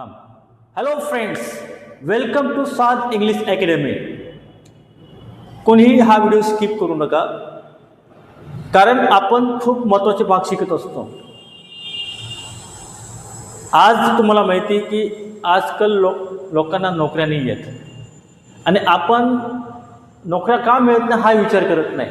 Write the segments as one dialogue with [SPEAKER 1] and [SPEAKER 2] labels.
[SPEAKER 1] Come. Hello friends welcome to सात English Academy. कोणीही हा व्हिडिओ स्किप करू नका. कारण आपण खूप महत्त्वाचे भाग शिकत असतो. आज तुम्हाला माहिती आहे की आजकाल लोक लोकांना नोकऱ्या नाही आहेत आणि आपण नोकऱ्या का मिळत नाही हा विचार करत नाही.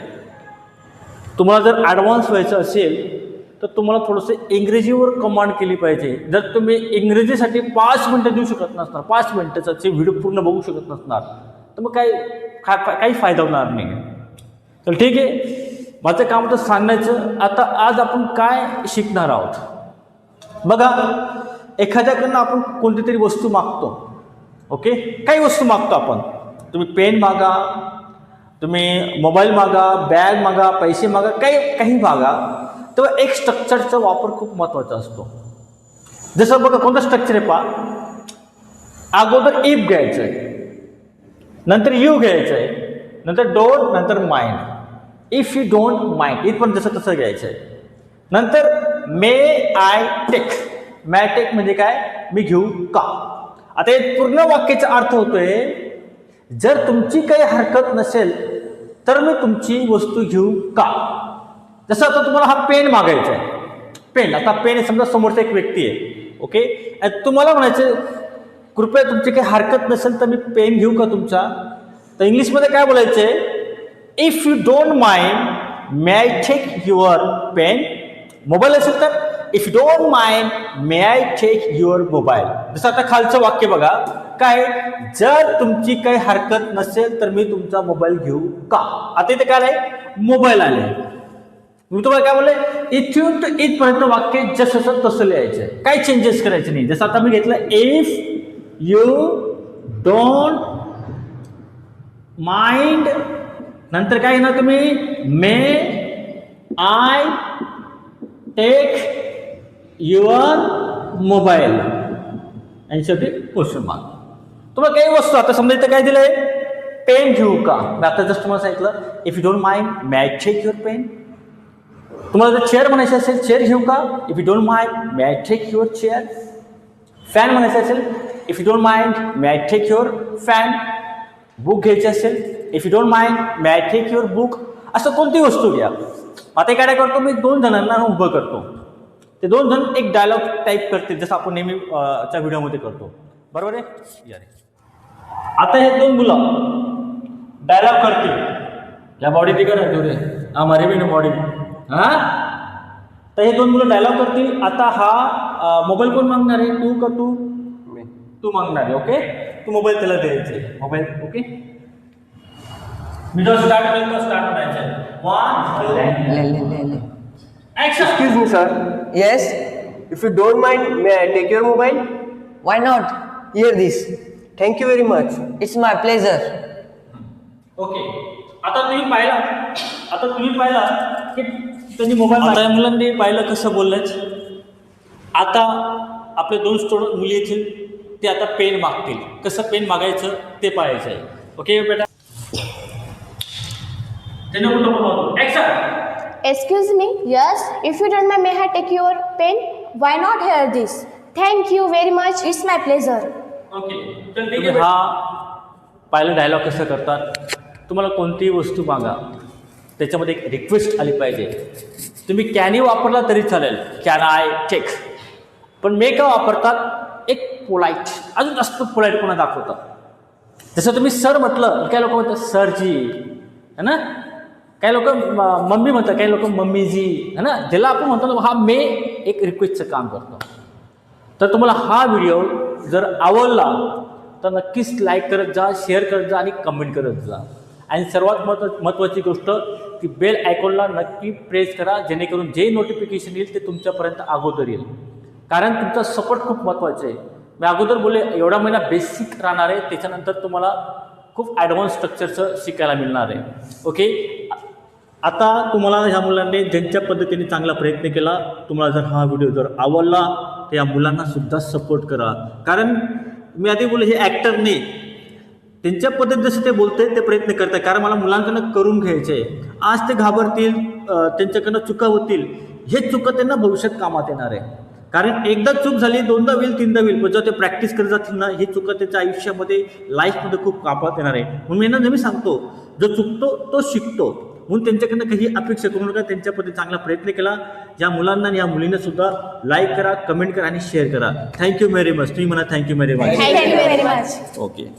[SPEAKER 1] तुम्हाला जर ॲडव्हान्स व्हायचं असेल तर तुम्हाला थोडंसं इंग्रजीवर कमांड केली पाहिजे. जर तुम्ही इंग्रजीसाठी पाच मिनटं देऊ शकत नसणार पाच मिनटाचा व्हिडिओ पूर्ण बघू शकत नसणार तर मग काही खा काही फायदा होणार नाही. तर ठीक आहे माझं काम तर सांगण्याचं आता आज आपण काय शिकणार आहोत? बघा एखाद्याकडनं आपण कोणती तरी वस्तू मागतो ओके? काही वस्तू मागतो आपण. तुम्ही पेन मागा तुम्ही मोबाईल मागा बॅग मागा पैसे मागा काही काही मागा. तेव्हा एक स्ट्रक्चरचा वापर खूप महत्त्वाचा असतो. जसं बघा कोणतं स्ट्रक्चर आहे पा अगोदर इफ घ्यायचं आहे. नंतर यू घ्यायचं आहे. नंतर डोंट नंतर mind if you don't mind इथपर्यंत जसं तसं घ्यायचं आहे. नंतर मे आय टेक मॅ टेक म्हणजे काय? मी घेऊ का? आता हे पूर्ण वाक्याचा अर्थ होतोय जर तुमची काही हरकत नसेल तर मी तुमची वस्तू घेऊ का? जसं आता तुम्हाला हा पेन मागायचा आहे. पेन आता पेन समजा समोरचा एक व्यक्ती आहे ओके आणि तुम्हाला म्हणायचं कृपया तुमची काही हरकत नसेल तर मी पेन घेऊ का तुमचा? तर इंग्लिशमध्ये काय बोलायचं आहे if you don't mind may I take your pen mobile असेल तर if you don't mind may I take your mobile जसं आता खालचं वाक्य बघा काय? जर तुमची काही हरकत नसेल तर मी तुमचा मोबाईल घेऊ का? आता इथे काय आहे मोबाईल आले मी तुम्हाला काय बोलले? इथून तर इथपर्यंत वाक्य जसं तसं लिहायचं. काही चेंजेस करायचे नाही. जसं आता मी घेतलं इफ यू डोंट माइंड नंतर काय घेणार तुम्ही? May I take your mobile आणि शेवटी क्वेश्चन मार्क तुम्हाला काही वस्तू आता समजा इथं काय दिलंय? पेन घेऊ का? मी आता जस्ट तुम्हाला सांगितलं if you don't mind match check your pen तुम्हाला जर चेअर म्हणायचं असेल चेअर घेऊ का? If you don't mind may I take your chair fan म्हणायचं असेल if you don't mind may I take your fan book घ्यायची असेल if you don't mind may I take your book असं कोणती वस्तू घ्या. आता काय करतो मी दोन जणांना उभं करतो. ते दोन जण एक डायलॉग टाईप करते जसं आपण नेहमी च्या व्हिडिओमध्ये करतो. बरोबर आहे? या रे आता हे दोन मुलं डायलॉग करतील. या बॉडी दिगर आहे रे हा मरे बॉडी हा? तर हे दोन मुलं डायलॉग करतील. आता हा मोबाईल कोण मागणार आहे? तू का तू? तू मागणार आहे ओके तू मोबाईल त्याला द्यायचे मोबाईल ओके मी जो स्टार्ट तो स्टार्ट करायचा वन टू
[SPEAKER 2] ले ले ले ले
[SPEAKER 1] action
[SPEAKER 3] Excuse me, sir.
[SPEAKER 2] yes?
[SPEAKER 3] If you don't mind, may I take your mobile?
[SPEAKER 2] why not?
[SPEAKER 3] Hear this. Thank you very much.
[SPEAKER 2] it's my pleasure.
[SPEAKER 1] Okay आता तुम्ही पाहिला आता तुम्ही पाहिला की त्यांनी मोबाईल आता या मुलांनी पाहिलं कसं बोललंच आता आपले दोन स्टुडंट मुली येतील ते आता पेन मागतील. कसं पेन मागायचं ते पाहायचं आहे ओके बेटा? त्यांना कुठं पण action
[SPEAKER 4] Excuse me, yes, if you don't mind, may I take your pen? Why not hear this? Thank you very much, it's my pleasure.
[SPEAKER 1] Okay तर ठीक आहे हा पाहिलं डायलॉग कसं करतात? तुम्हाला कोणतीही वस्तू मागा. त्याच्यामध्ये एक रिक्वेस्ट आली पाहिजे. तुम्ही कॅनी वापरला तरी चालेल. कॅन आय टेक पण मे का वापरतात? एक पोलाईट अजून जास्त पोलाईटपणा दाखवतात जसं तुम्ही सर म्हटलं काही लोक म्हणतात सरजी है ना? काही लोक मम्मी म्हणतात काही लोक मम्मीजी है ना? ज्याला आपण म्हणतो हा मे एक रिक्वेस्टचं काम करतो. तर तुम्हाला हा व्हिडिओ जर आवडला तर नक्कीच लाईक करत जा शेअर करत जा आणि कमेंट करत जा. आणि सर्वात महत्त्व महत्त्वाची गोष्ट की बेल आयकॉनला नक्की प्रेस करा जेणेकरून जे नोटिफिकेशन येईल ते तुमच्यापर्यंत अगोदर येईल. कारण तुमचा सपोर्ट खूप महत्त्वाचा आहे. मी अगोदर बोले एवढा महिना बेसिक राहणार आहे त्याच्यानंतर तुम्हाला खूप ॲडव्हान्स स्ट्रक्चरचं शिकायला मिळणार आहे. ओके आता तुम्हाला ह्या मुलांनी ज्यांच्या पद्धतीने चांगला प्रयत्न केला तुम्हाला जर हा व्हिडिओ जर आवडला तर या मुलांना सुद्धा सपोर्ट करा. कारण मी आधी बोलले हे ॲक्टरने त्यांच्या पद्धत जसे ते बोलते ते प्रयत्न करतात कारण मला मुलांकडनं करून घ्यायचे आहे आज ते घाबरतील त्यांच्याकडनं चुका होतील. हे चुका त्यांना भविष्यात कामात येणार आहे. कारण एकदा चूक झाली दोनदा होईल तीनदा होईल. पण जेव्हा ते प्रॅक्टिस करत जातील ना ही चुका त्याच्या आयुष्यामध्ये लाईफमध्ये खूप कापात येणार आहे. म्हणून मी यांना नेहमी सांगतो जो चुकतो तो शिकतो. म्हणून त्यांच्याकडनं काही अपेक्षा करू नका. त्यांच्याप्रती चांगला प्रयत्न केला. या मुलांना आणि या मुलींना सुद्धा लाईक करा कमेंट करा आणि शेअर करा. थँक्यू व्हेरी मच तुम्ही म्हणा थँक्यू व्हेरी मच. ओके